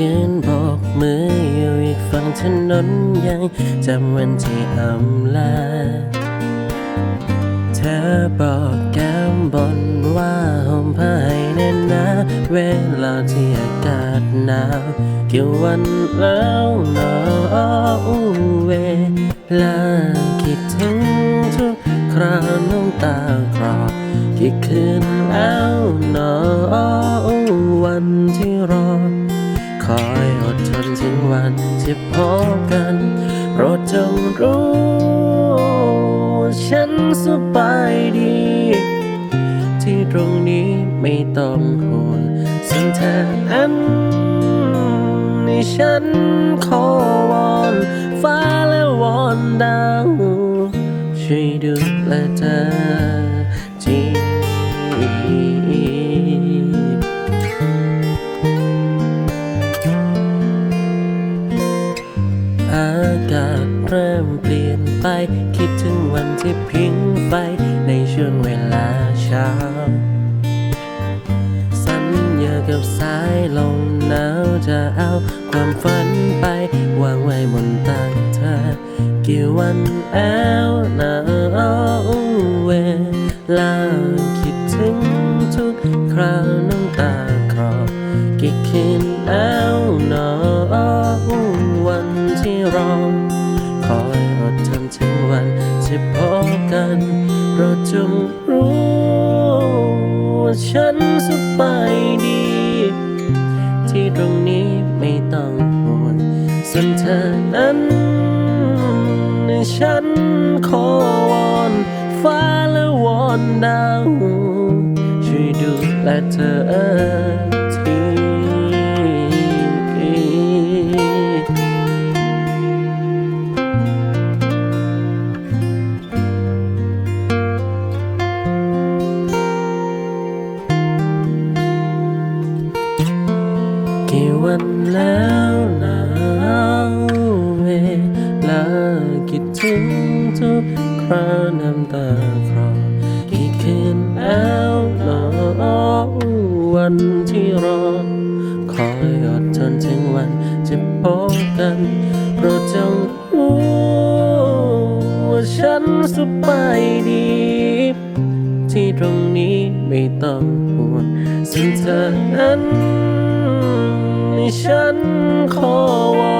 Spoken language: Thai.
ยืนยังจำวันที่อำลา เธอบอกแก้มบนว่าห่มผ้าให้แน่นหนาเวลาที่อากาศหนาวกี่วันแล้วหนอเวลาคิดถึงทุกคราวน้ำตาคลอกี่คืนแล้วหนอวันที่รอ วันที่พบกันโปรดจงรู้ ฉันสบายดี ที่ตรงนี้ไม่ต้องห่วงสิ่งเธอนั้นนี่ฉันขอวอนฟ้าและวอนดาวช่วยดูแลเธอ คิดถึงวันที่พิงไฟในช่วงเวลาเช้า สัญญากับสายลมหนาวจะเอาความฝันไป วางไว้บนตักเธอ กี่วันแล้วนาวเวลาคิดถึงทุกคราวน้ำตาคลอกี่คืนแล้วนอวันที่รอ งวันที่พบกันเราจงรู้ว่าฉันสบายดี ที่ตรงนี้ไม่ต้องห่วงส่วนเธอนั้นฉันขอวอนฟ้าและวอนดาวช่วยดูแลเธอ กี่วันแล้วหนาวเวลาคิดถึงทุกคราวน้ำตาคลอกี่คืนแล้วหนอวันที่รอ คอยอดทนถึงวันจะพบกันโปรดจงรู้ว่าฉันสบายดี ที่ตรงนี้ไม่ต้องห่วงสิ่งเธอนั้น ฉันขอวอน